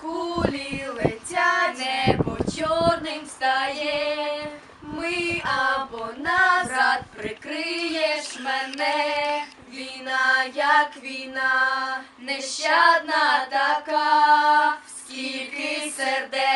Кулі летять, небо чорним стає. Ми або назад прикриєш мене. Війна, як війна, нещадна така, скільки сердець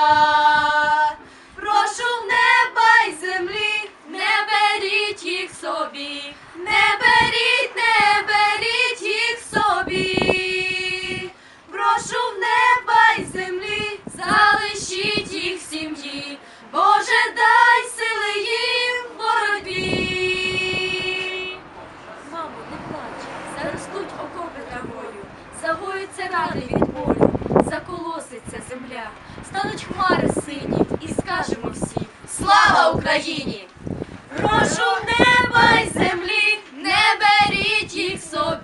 Загоїться рани від болю, заколоситься земля, стануть хмари сині, і скажемо всі Слава Україні! Прошу неба й землі, не беріть їх собі.